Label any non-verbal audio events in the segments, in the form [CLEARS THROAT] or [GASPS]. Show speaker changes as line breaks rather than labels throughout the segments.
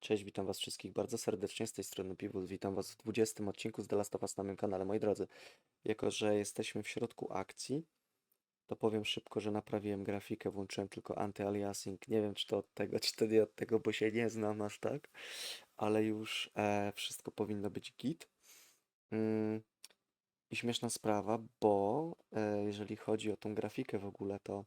Cześć, witam was wszystkich bardzo serdecznie z tej strony Piwul. Witam was w 20 odcinku z The Last of Us na moim kanale. Moi drodzy, jako że jesteśmy w środku akcji, to powiem szybko, że naprawiłem grafikę, włączyłem tylko anty-aliasing. Nie wiem, czy to od tego, czy to nie od tego, bo się nie znam aż tak, ale już e, wszystko powinno być git. Mm, I śmieszna sprawa, bo e, jeżeli chodzi o tą grafikę w ogóle, to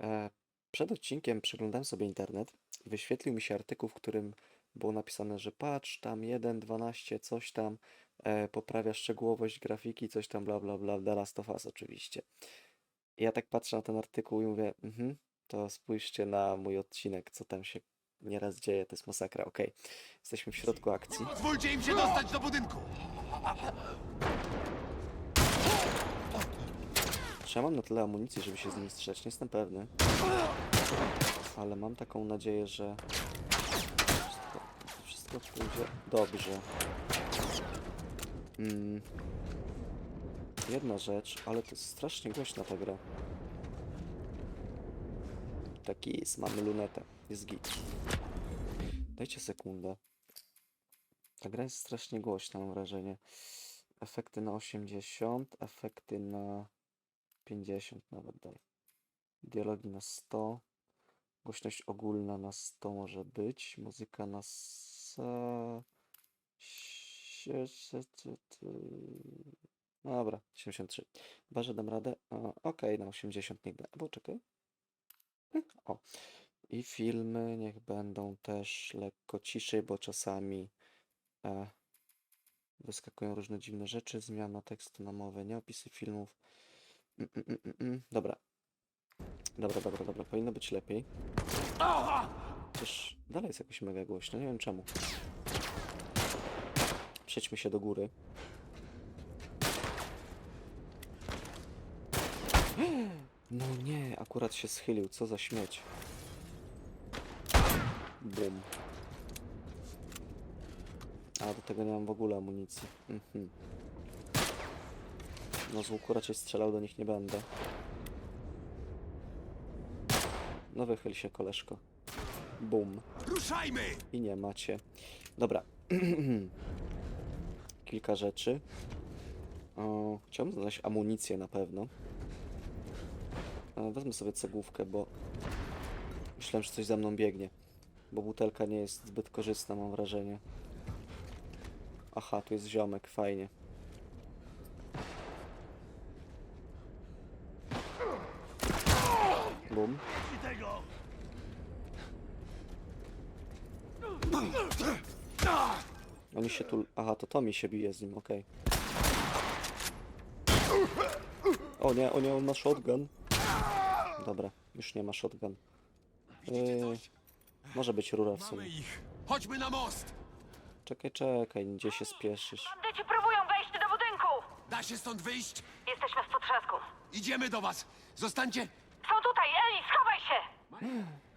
e, przed odcinkiem przeglądałem sobie internet wyświetlił mi się artykuł, w którym było napisane, że patrz, tam 1.12, coś tam, e, poprawia szczegółowość grafiki, coś tam, bla, bla, bla, The Last of Us oczywiście. I ja tak patrzę na ten artykuł i mówię, mhm, to spójrzcie na mój odcinek, co tam się nieraz dzieje, to jest masakra, okej. Jesteśmy w środku akcji.
Pozwólcie im się dostać do budynku!
Czy ja mam na tyle amunicji, żeby się z nimi strzelać? Nie jestem pewny. Ale mam taką nadzieję, że wszystko, wszystko pójdzie dobrze. Mm. Jedna rzecz, ale to jest strasznie głośna ta gra. Taki jest, mamy lunetę. Jest git. Dajcie sekundę. Ta gra jest strasznie głośna, mam wrażenie. Efekty na 80, efekty na 50 nawet daj. Dialogi na 100. Głośność ogólna na 100 może być. Muzyka na s... sie- sie- ty- ty- No dobra, 73. Chyba, że dam radę. Okej, na 80 niech będzie. Bo czekaj. O. I filmy niech będą też lekko ciszej, bo czasami e, wyskakują różne dziwne rzeczy. Zmiana tekstu na mowę, nie opisy filmów. Mm, mm, mm, mm, mm. Dobra. Dobra, dobra, dobra. Powinno być lepiej. Chociaż dalej jest jakoś mega głośno. Nie wiem czemu. Przejdźmy się do góry. No nie, akurat się schylił. Co za śmieć. Bum. A do tego nie mam w ogóle amunicji. Mhm. No z łuku raczej strzelał do nich nie będę. No wychyl się koleżko. Bum.
Ruszajmy!
I nie macie. Dobra. [CLEARS THROAT] Kilka rzeczy. O, chciałbym znaleźć amunicję na pewno. E, Wezmę sobie cegłówkę, bo myślałem, że coś za mną biegnie. Bo butelka nie jest zbyt korzystna, mam wrażenie. Aha, tu jest ziomek, fajnie. Bum. Oni się tu... Aha, to Tommy się bije z nim, okej. O nie, o nie, on ma shotgun. Dobra, już nie ma shotgun. Yy, może być rura w sumie.
Chodźmy na most!
Czekaj, czekaj, gdzie się spieszysz?
Bandyci próbują wejść do budynku!
Da się stąd wyjść?
Jesteśmy w potrzasku.
Idziemy do was! Zostańcie...
Są tutaj, Eli, schowaj się!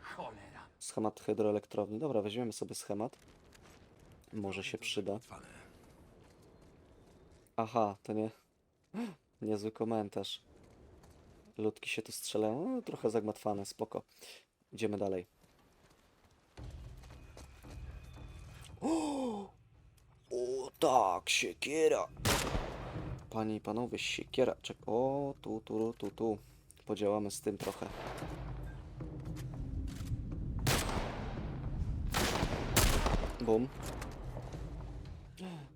Cholera.
Schemat hydroelektrowni. Dobra, weźmiemy sobie schemat. Może się przyda. Aha, to nie... [GASPS] Niezły komentarz. Ludki się tu strzelają. No, trochę zagmatwane, spoko. Idziemy dalej. O, [GASPS] o tak, siekiera. Panie i panowie, siekiera. Czek o, tu, tu, tu, tu. Podziałamy z tym trochę. Bum.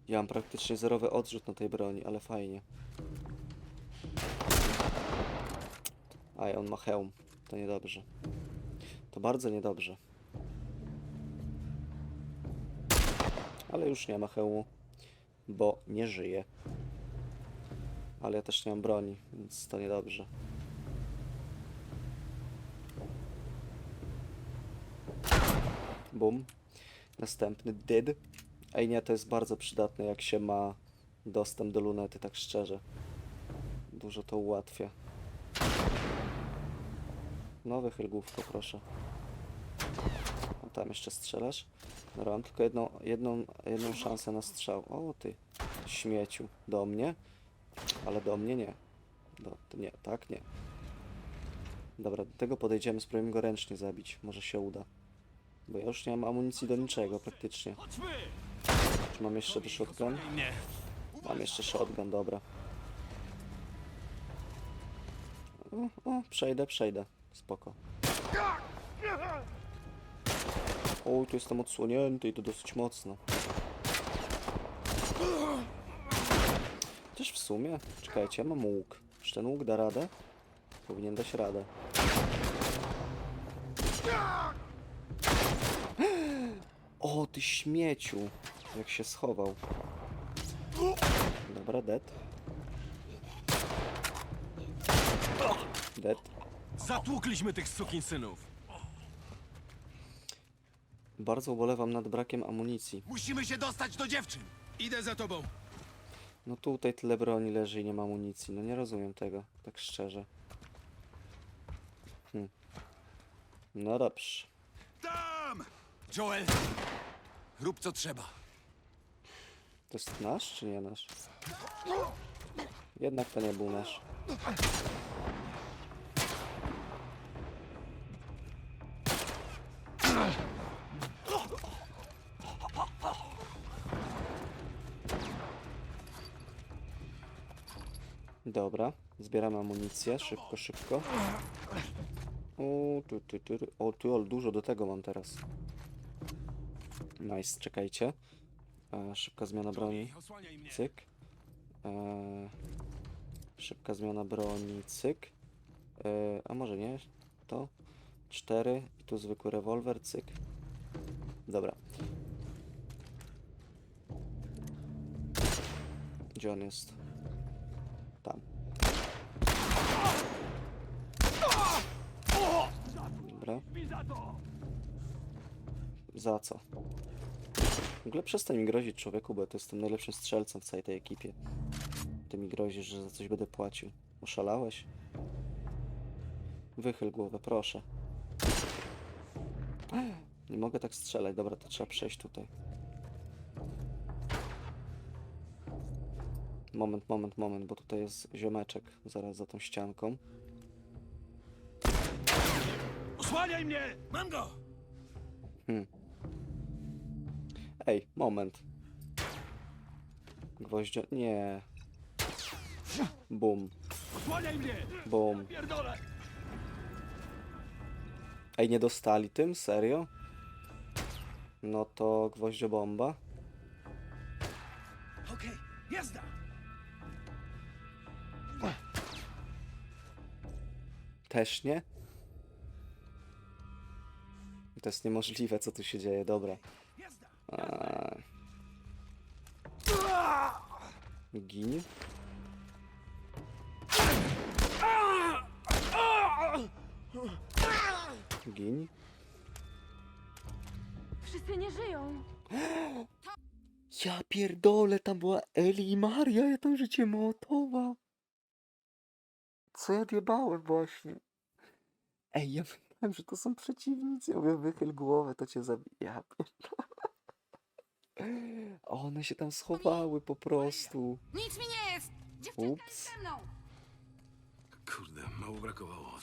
Ja mam praktycznie zerowy odrzut na tej broni, ale fajnie. Aj, on ma hełm. To niedobrze. To bardzo niedobrze. Ale już nie ma hełmu, bo nie żyje. Ale ja też nie mam broni, więc to niedobrze. Bum. Następny dyd. Ej nie, to jest bardzo przydatne jak się ma dostęp do lunety, tak szczerze. Dużo to ułatwia. No wychyl główko, proszę. A tam jeszcze strzelasz? Dobra, mam tylko jedną, jedną, jedną szansę na strzał. O ty, śmieciu. Do mnie? Ale do mnie nie. Do, nie, tak nie. Dobra, do tego podejdziemy, spróbujemy go ręcznie zabić. Może się uda. Bo ja już nie mam amunicji do niczego praktycznie. Czy mam jeszcze shotgun? Mam jeszcze shotgun, dobra. O, o, przejdę, przejdę. Spoko. Oj, tu jestem odsłonięty i to dosyć mocno. Też w sumie, czekajcie, ja mam łuk. Czy ten łuk da radę? Powinien dać radę. [GASPS] O, ty śmieciu! Jak się schował. Dobra, dead. Dead.
Zatłukliśmy tych sukinsynów.
Bardzo ubolewam nad brakiem amunicji.
Musimy się dostać do dziewczyn.
Idę za tobą.
No tutaj tyle broni leży i nie ma amunicji. No nie rozumiem tego, tak szczerze. Hm. No dobrze.
Tam! Joel, rób co trzeba.
To jest nasz czy nie nasz? Jednak to nie był nasz. Dobra, zbieramy amunicję, szybko, szybko. O, tu, tu, tu, o, tu, ale dużo do tego mam teraz. Nice, czekajcie. E, szybka zmiana broni. Cyk. Eee, szybka zmiana broni, cyk. Eee, a może nie? To. Cztery. I tu zwykły rewolwer, cyk. Dobra. Gdzie on jest? Tam. Dobra. Za co? W ogóle przestań mi grozić człowieku, bo ja to jestem najlepszym strzelcem w całej tej ekipie. Ty mi grozisz, że za coś będę płacił. Oszalałeś? Wychyl głowę, proszę. Nie mogę tak strzelać, dobra, to trzeba przejść tutaj. Moment, moment, moment, bo tutaj jest ziomeczek zaraz za tą ścianką.
Osłaniaj mnie! Mam go!
Ej, moment. Gwoździo... Nie. Bum, bum. Ej, nie dostali tym? Serio? No to gwoździobomba.
Okej, jazda!
Też nie? To jest niemożliwe, co tu się dzieje, dobra.
Jazda!
A... Gin? Gin?
Wszyscy nie żyją.
Ja pierdolę, tam była Eli i Maria, ja tam życie Mołotowa. Co ja diebałem właśnie? Ej, ja myślałem, że to są przeciwnicy. Ja mówię, wychyl głowę, to cię zabija. Ja pierdolę. One się tam schowały po prostu.
Nic mi nie jest! Dziewczynka
Ups.
jest ze mną!
Kurde, mało brakowało.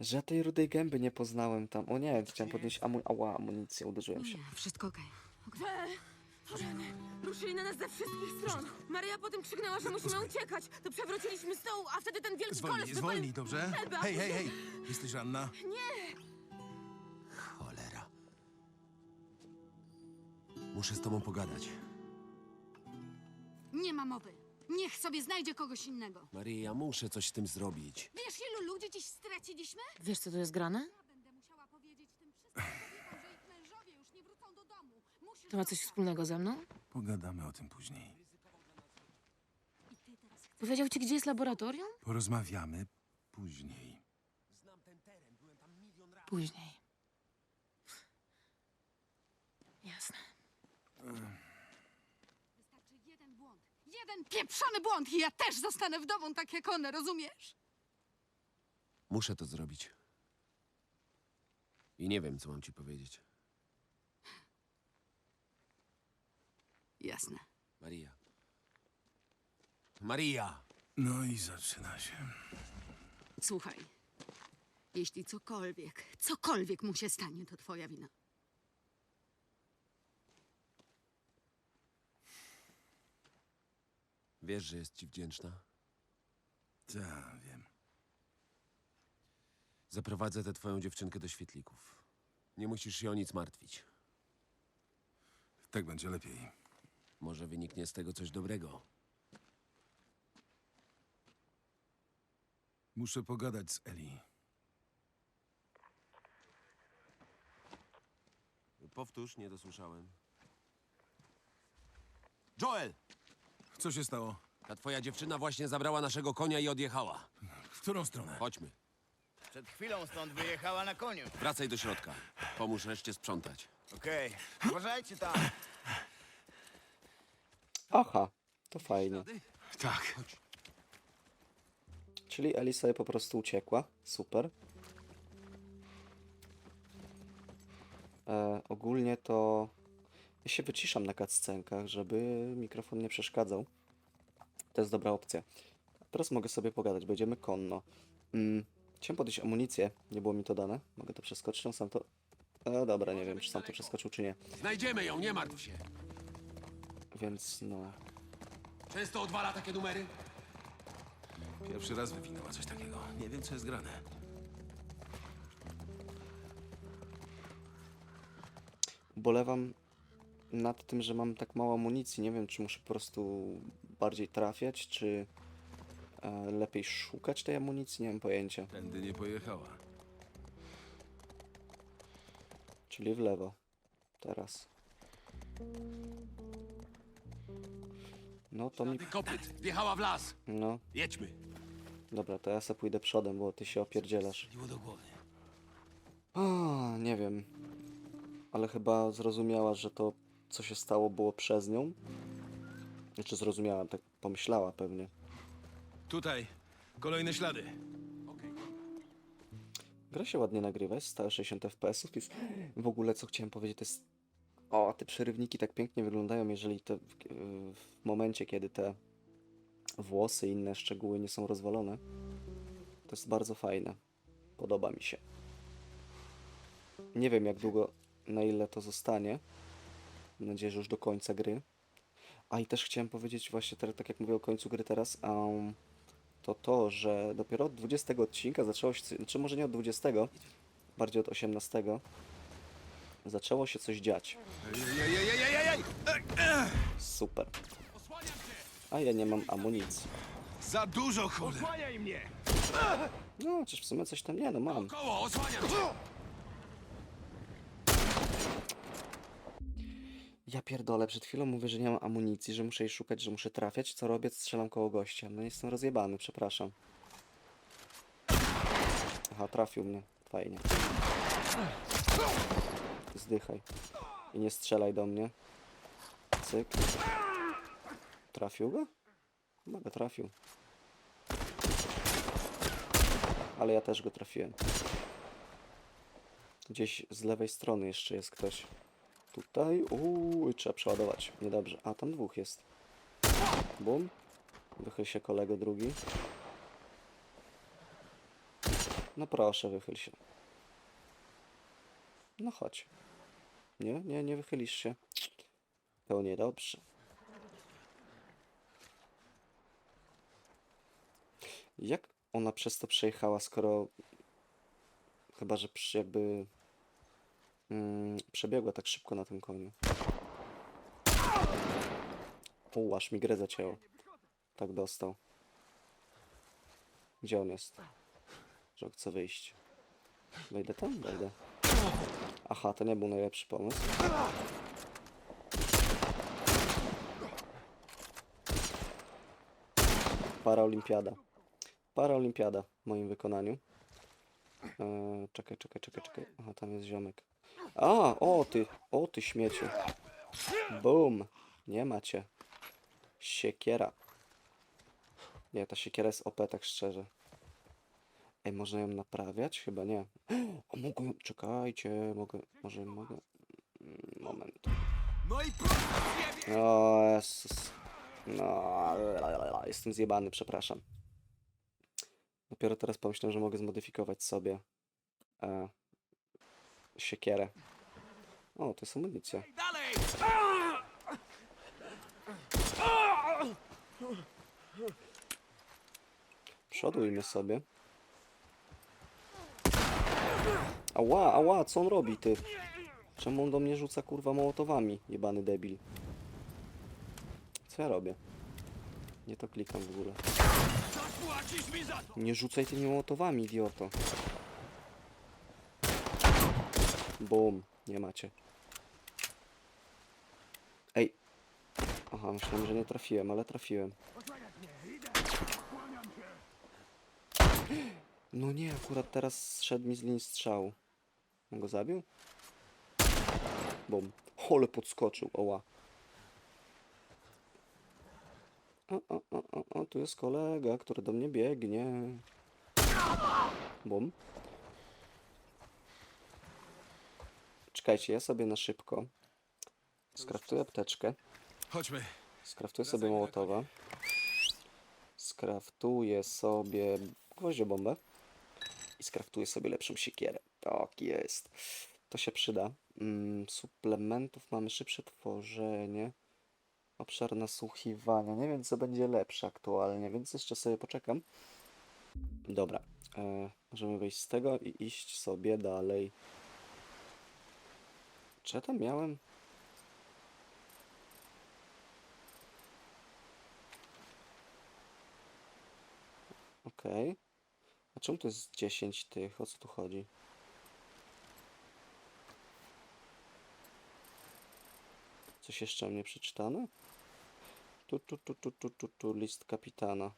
Że ja tej rudej gęby nie poznałem tam. O nie, chciałem podnieść amu Ała, amunicję, uderzyłem się.
Nie, wszystko okej.
Rany. Ruszyli na nas ze wszystkich stron. Maria potem krzyknęła, że musimy uciekać. To przewróciliśmy stół, a wtedy ten wielki koleś
Zwolnij,
wypalił
zwolnij, dobrze?
strzelbę, a
Hej, hej,
później-
hej! Jesteś ranna?
Cholera. Muszę z tobą pogadać.
Nie ma mowy. Niech sobie znajdzie kogoś innego.
Maria, muszę coś z tym zrobić.
Wiesz, ilu ludzi dziś straciliśmy?
Wiesz, co tu jest grane?
Ja będę musiała powiedzieć tym wszystkim kobietom, że ich mężowie już nie wrócą do domu. Musisz
To ma coś wspólnego ze mną?
Pogadamy o tym później.
Powiedział ci, gdzie jest laboratorium?
Porozmawiamy później.
Później. Jasne.
Wystarczy jeden błąd. Jeden pieprzony błąd i ja też zostanę wdową tak jak one, rozumiesz?
Muszę to zrobić. I nie wiem, co mam ci powiedzieć.
Jasne.
Maria. Maria!
No i zaczyna się.
Słuchaj. Jeśli cokolwiek, cokolwiek mu się stanie, to twoja wina.
Wiesz, że jest ci wdzięczna?
Tak, wiem.
Zaprowadzę tę twoją dziewczynkę do świetlików. Nie musisz się o nic martwić.
Tak będzie lepiej.
Może wyniknie z tego coś dobrego.
Muszę pogadać z Eli.
Powtórz, nie dosłyszałem. Joel!
Co się stało?
Ta twoja dziewczyna właśnie zabrała naszego konia i odjechała.
W którą stronę?
Chodźmy.
Przed chwilą stąd wyjechała na koniu.
Wracaj do środka. Pomóż reszcie sprzątać.
Okej, uważajcie tam.
Aha, to fajnie.
Tak.
Czyli Eli sobie po prostu uciekła. Super. E, ogólnie to ja się wyciszam na cutscenkach, żeby mikrofon nie przeszkadzał. To jest dobra opcja. A teraz mogę sobie pogadać, będziemy konno. Mm, chciałem podejść amunicję, nie było mi to dane. Mogę to przeskoczyć, on sam to... E, dobra, nie wiem, czy sam to przeskoczył, czy nie.
Znajdziemy ją, nie martw się.
Więc no...
Często odwala takie numery?
Pierwszy raz wywinęła coś takiego. Nie wiem, co jest grane.
Bolewam nad tym, że mam tak mało amunicji. Nie wiem, czy muszę po prostu bardziej trafiać, czy e, lepiej szukać tej amunicji. Nie mam pojęcia.
Tędy nie pojechała.
Czyli w lewo. Teraz. No to mi.
Ty kopyt. Wjechała w las.
No,
Jedźmy.
dobra, to ja se pójdę przodem, bo ty się opierdzielasz.
Do głowy.
A, nie wiem. Ale chyba zrozumiała, że to, co się stało, było przez nią. Znaczy zrozumiała, tak pomyślała pewnie.
Tutaj. Kolejne ślady.
Gra się ładnie nagrywa, jest stałe 60 fps. Jest... W ogóle co chciałem powiedzieć, to jest. O, te przerywniki tak pięknie wyglądają, jeżeli te w, w momencie, kiedy te włosy i inne szczegóły nie są rozwalone. To jest bardzo fajne. Podoba mi się. Nie wiem jak długo, na ile to zostanie. Mam nadzieję, że już do końca gry. A i też chciałem powiedzieć właśnie, teraz, tak jak mówię o końcu gry teraz, um, to to, że dopiero od 20 odcinka zaczęło się, czy może nie od 20, bardziej od 18, zaczęło się coś dziać. Super. A ja nie mam amunicji.
Za dużo, cholera!
No, czyż w sumie coś tam nie, no mam.
Koło, osłaniam cię.
Ja pierdolę, przed chwilą mówię, że nie mam amunicji, że muszę jej szukać, że muszę trafiać. Co robię? Strzelam koło gościa. No jestem rozjebany, przepraszam. Aha, trafił mnie. Fajnie. Zdychaj. I nie strzelaj do mnie. Cyk. Trafił go? Chyba go trafił. Ale ja też go trafiłem. Gdzieś z lewej strony jeszcze jest ktoś. Tutaj, uuu, trzeba przeładować. Niedobrze. A, tam dwóch jest. Bum. Wychyl się kolego drugi. No proszę, wychyl się. No chodź. Nie, nie, nie wychylisz się. To niedobrze. Jak ona przez to przejechała, skoro... Chyba, że jakby mm, przebiegła tak szybko na tym koniu. U, aż mi grę zacięło. Tak dostał. Gdzie on jest? Że chce wyjść. Wejdę tam? Wejdę. Aha, to nie był najlepszy pomysł. Paraolimpiada. Paraolimpiada w moim wykonaniu. Eee, czekaj, czekaj, czekaj, czekaj. Aha, tam jest ziomek. A, o ty, o ty śmieciu. Boom. Nie macie. Siekiera. Nie, ta siekiera jest OP, tak szczerze. Ej, można ją naprawiać? Chyba nie. O, mogę. Czekajcie, mogę... Może mogę... Moment.
No i
O, Jezus. No, jestem zjebany, przepraszam. Dopiero teraz pomyślałem, że mogę zmodyfikować sobie e, siekierę. O, to jest amunicja. Przodujmy sobie. Ała, ała, co on robi, ty? Czemu on do mnie rzuca, kurwa, mołotowami, jebany debil? Co ja robię? Nie to klikam w ogóle. Nie rzucaj tymi mołotowami, idioto. Bum, nie macie. Ej. Aha, myślałem, że nie trafiłem, ale trafiłem. No nie, akurat teraz szedł mi z linii strzału. On go zabił? Bum. Ole podskoczył, oła. O, o, o, o, o, tu jest kolega, który do mnie biegnie. Bum. Czekajcie, ja sobie na szybko skraftuję apteczkę.
Chodźmy.
Skraftuję sobie mołotowa. Skraftuję sobie gwoździobombę. I skraftuję sobie lepszą siekierę. Tak jest. To się przyda. Mm, suplementów mamy szybsze tworzenie. Obszar nasłuchiwania. Nie wiem, co będzie lepsze aktualnie, więc jeszcze sobie poczekam. Dobra. E, możemy wyjść z tego i iść sobie dalej. Czy ja tam miałem? Okej. A czemu to jest 10 tych? O co tu chodzi? Coś jeszcze mnie przeczytane? Tu, tu, tu, tu, tu, tu, tu, list kapitana.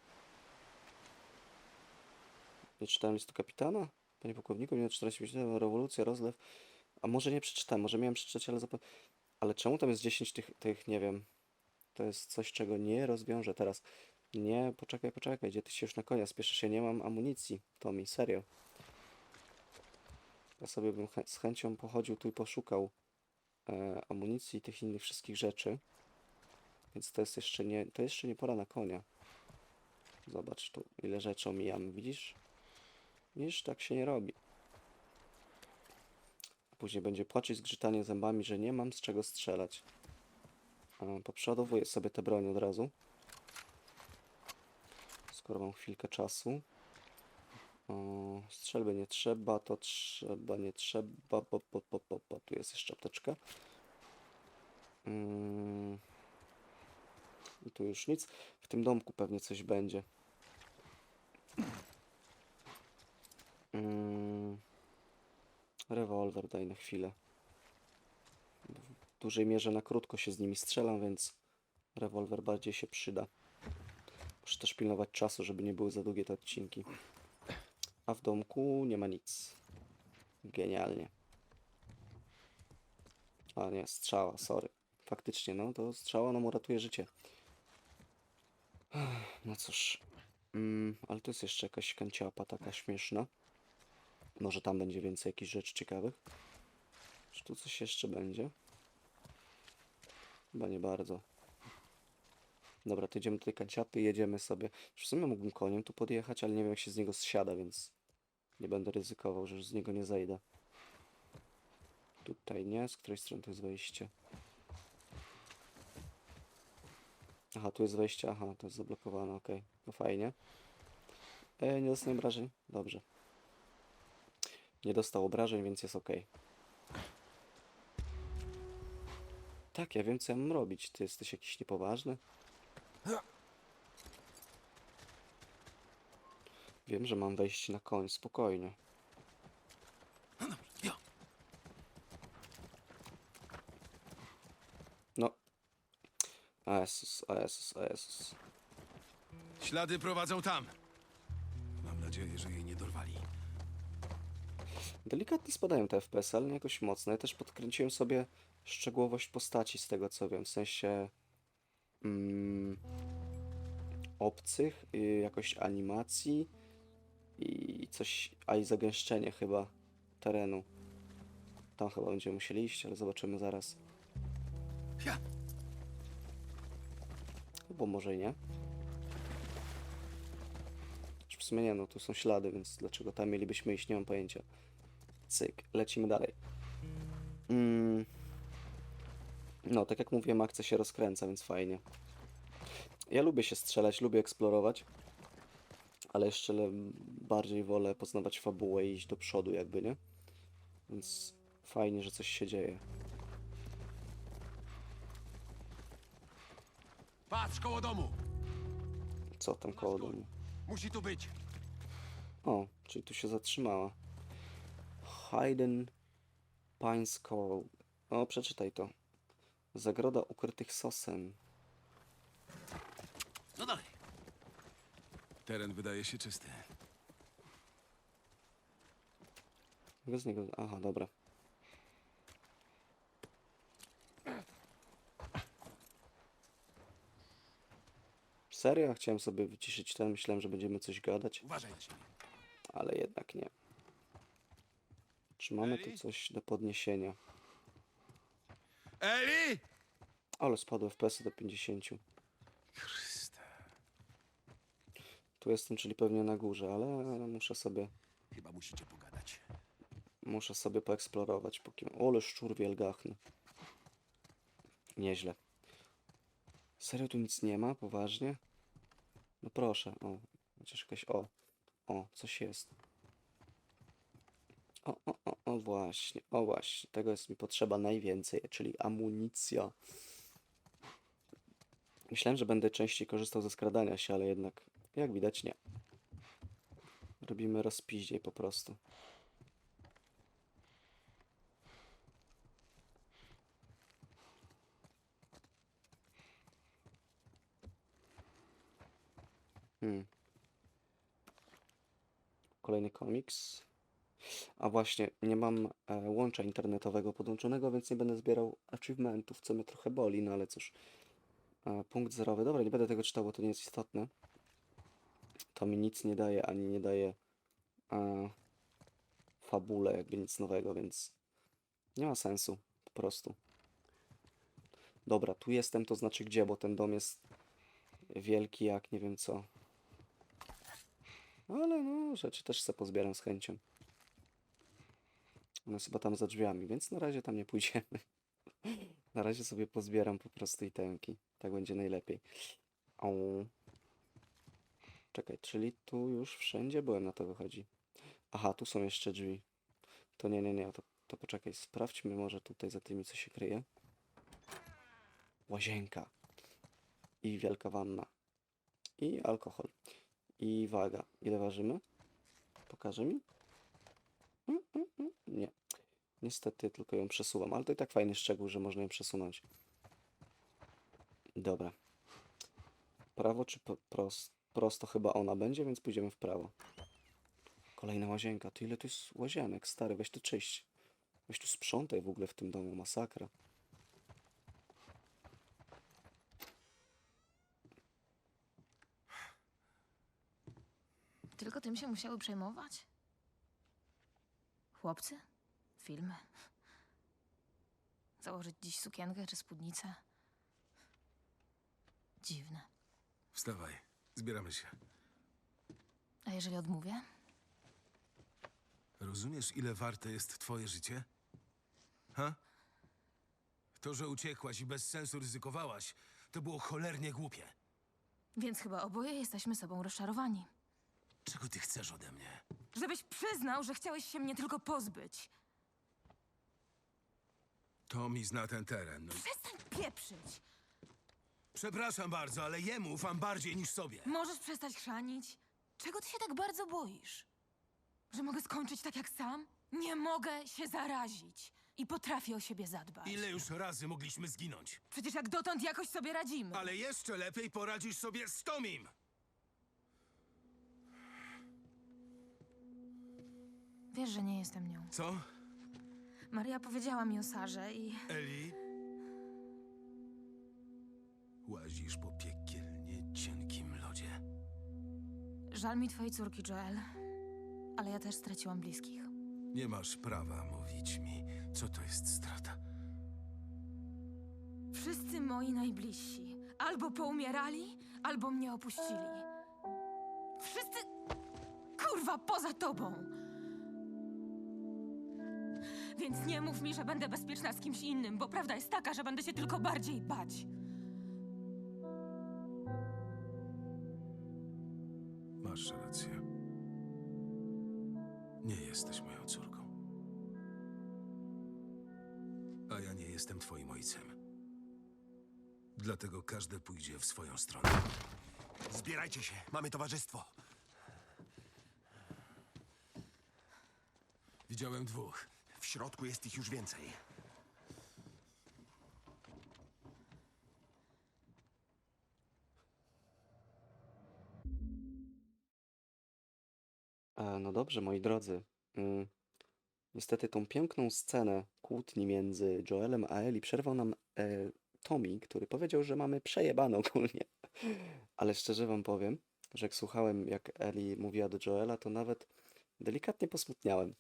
Nie czytałem listu kapitana? Panie pułkowniku, minut 47, rewolucja, rozlew. A może nie przeczytałem, może miałem przeczytać, ale zapomniałem. Ale czemu tam jest 10 tych, tych, nie wiem. To jest coś, czego nie rozwiążę teraz. Nie, poczekaj, poczekaj, gdzie ty się już na konia spieszysz? Ja nie mam amunicji, Tommy, serio. Ja sobie bym chę z chęcią pochodził tu i poszukał e, amunicji i tych innych wszystkich rzeczy. Więc to jest jeszcze nie, to jeszcze nie pora na konia. Zobacz tu, ile rzeczy omijamy, widzisz? Widzisz, tak się nie robi. Później będzie płacz i zgrzytanie zębami, że nie mam z czego strzelać. Poprzodowuję sobie tę broń od razu. Skoro mam chwilkę czasu. O, strzelby nie trzeba, to trzeba, nie trzeba, bo, bo, bo, bo, bo. tu jest jeszcze apteczka. Mm. I tu już nic. W tym domku pewnie coś będzie. Mm. Rewolwer daj na chwilę. W dużej mierze na krótko się z nimi strzelam, więc rewolwer bardziej się przyda. Muszę też pilnować czasu, żeby nie były za długie te odcinki. A w domku nie ma nic. Genialnie. A nie, strzała, sorry. Faktycznie, no to strzała nam uratuje życie. No cóż. Mm, ale to jest jeszcze jakaś kanciapa taka śmieszna. Może tam będzie więcej jakichś rzeczy ciekawych. Czy tu coś jeszcze będzie? Chyba nie bardzo. Dobra, to idziemy do tej kanciapy i jedziemy sobie. W sumie mógłbym koniem tu podjechać, ale nie wiem jak się z niego zsiada, więc nie będę ryzykował, że z niego nie zejdę. Tutaj nie, z której strony to jest wejście? Aha, tu jest wejście, aha, to jest zablokowane, okej. No fajnie. E, nie dostałem obrażeń? Dobrze. Nie dostał obrażeń, więc jest okej. Tak, ja wiem co ja mam robić. Ty jesteś jakiś niepoważny? Wiem, że mam wejść na koń, spokojnie. No. A Jezus, a Jezus, a Jezus.
Ślady prowadzą tam. Mam nadzieję, że jej nie.
Delikatnie spadają te FPS, ale nie jakoś mocno. Ja też podkręciłem sobie szczegółowość postaci z tego co wiem, w sensie mm, obcych, y, jakość animacji i coś, a i zagęszczenie chyba terenu. Tam chyba będziemy musieli iść, ale zobaczymy zaraz. Bo może i nie. W sumie nie, no tu są ślady, więc dlaczego tam mielibyśmy iść, nie mam pojęcia. Cyk, lecimy dalej. Mm. No, tak jak mówiłem, akcja się rozkręca, więc fajnie. Ja lubię się strzelać, lubię eksplorować, ale jeszcze bardziej wolę poznawać fabułę i iść do przodu, jakby, nie? Więc fajnie, że coś się dzieje.
Patrz koło domu!
Co tam koło domu?
Musi tu być!
O, czyli tu się zatrzymała. Hayden Pines Cove. O, przeczytaj to. Zagroda ukrytych sosem.
No dalej. Teren wydaje się czysty.
Mogę z niego... Aha, dobra. Serio? Chciałem sobie wyciszyć ten, myślałem, że będziemy coś gadać,
Uważaj na siebie.
ale jednak nie. Czy mamy tu coś do podniesienia?
Eli!
Ale spadły FPS do 50.
Chryste.
Tu jestem, czyli pewnie na górze, ale muszę sobie,
Chyba musicie pogadać.
muszę sobie poeksplorować. Póki... Ole szczur wielgachny. Nieźle. Serio tu nic nie ma? Poważnie? No proszę, o, chociaż jakaś, o, o, coś jest. O, o, o, o, właśnie, o właśnie, tego jest mi potrzeba najwięcej, czyli amunicja. Myślałem, że będę częściej korzystał ze skradania się, ale jednak, jak widać, nie. Robimy rozpiździej po prostu. Hmm. Kolejny komiks. A właśnie, nie mam e, łącza internetowego podłączonego, więc nie będę zbierał achievementów, co mnie trochę boli, no ale cóż. E, punkt zerowy. Dobra, nie będę tego czytał, bo to nie jest istotne. To mi nic nie daje, ani nie daje e, fabule, jakby nic nowego, więc nie ma sensu, po prostu. Dobra, tu jestem, to znaczy gdzie, bo ten dom jest wielki jak nie wiem co. Ale no, rzeczy też se pozbieram z chęcią. One jest chyba tam za drzwiami, więc na razie tam nie pójdziemy. Na razie sobie pozbieram po prostu itemki. Tak będzie najlepiej. O. Czekaj, czyli tu już wszędzie byłem, na to wychodzi. Aha, tu są jeszcze drzwi. To nie, nie, nie, to, to poczekaj, sprawdźmy może tutaj za tymi, co się kryje. Łazienka. I wielka wanna. I alkohol. I waga. Ile ważymy? Pokaże mi? Mm, mm, mm. Nie. Niestety tylko ją przesuwam, ale to i tak fajny szczegół, że można ją przesunąć. Dobra. Prawo czy po- pros prosto chyba ona będzie, więc pójdziemy w prawo. Kolejna łazienka. To ile tu jest łazienek, stary? Weź tu czyść. Weź tu sprzątaj w ogóle w tym domu. Masakra.
Tylko tym się musiały przejmować? Chłopcy? Filmy? Założyć dziś sukienkę czy spódnicę? Dziwne.
Wstawaj. Zbieramy się.
A jeżeli odmówię?
Rozumiesz, ile warte jest twoje życie? Ha? To, że uciekłaś i bez sensu ryzykowałaś, to było cholernie głupie.
Więc chyba oboje jesteśmy sobą rozczarowani.
Czego ty chcesz ode mnie?
Żebyś przyznał, że chciałeś się mnie tylko pozbyć.
Tommy zna ten teren. No. i-
Przestań pieprzyć.
Przepraszam bardzo, ale jemu ufam bardziej niż sobie.
Możesz przestać chrzanić?
Czego ty się tak bardzo boisz?
Że mogę skończyć tak jak sam? Nie mogę się zarazić. I potrafię o siebie zadbać.
Ile już razy mogliśmy zginąć?
Przecież jak dotąd jakoś sobie radzimy.
Ale jeszcze lepiej poradzisz sobie z Tomim!
Wiesz, że nie jestem nią.
Co?
Maria powiedziała mi o Sarze i...
Eli? Łazisz po piekielnie cienkim lodzie.
Żal mi twojej córki, Joel. Ale ja też straciłam bliskich.
Nie masz prawa mówić mi, co to jest strata.
Wszyscy moi najbliżsi albo poumierali, albo mnie opuścili. Wszyscy. Kurwa, poza tobą! Więc nie mów mi, że będę bezpieczna z kimś innym, bo prawda jest taka, że będę się tylko bardziej bać.
Masz rację. Nie jesteś moją córką. A ja nie jestem twoim ojcem. Dlatego każdy pójdzie w swoją stronę.
Zbierajcie się, mamy towarzystwo.
Widziałem dwóch.
W środku jest ich już więcej.
E, no dobrze, moi drodzy. Mm, Niestety tą piękną scenę kłótni między Joelem a Eli przerwał nam e, Tommy, który powiedział, że mamy przejebane ogólnie. [LAUGHS] Ale szczerze wam powiem, że jak słuchałem, jak Eli mówiła do Joela, to nawet delikatnie posmutniałem.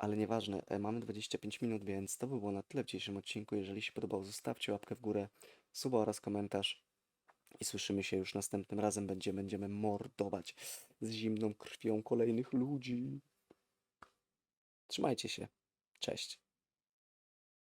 Ale nieważne, e, mamy 25 minut, więc to by było na tyle w dzisiejszym odcinku. Jeżeli się podobał, zostawcie łapkę w górę, suba oraz komentarz. I słyszymy się już następnym razem. Będzie, będziemy mordować z zimną krwią kolejnych ludzi. Trzymajcie się. Cześć.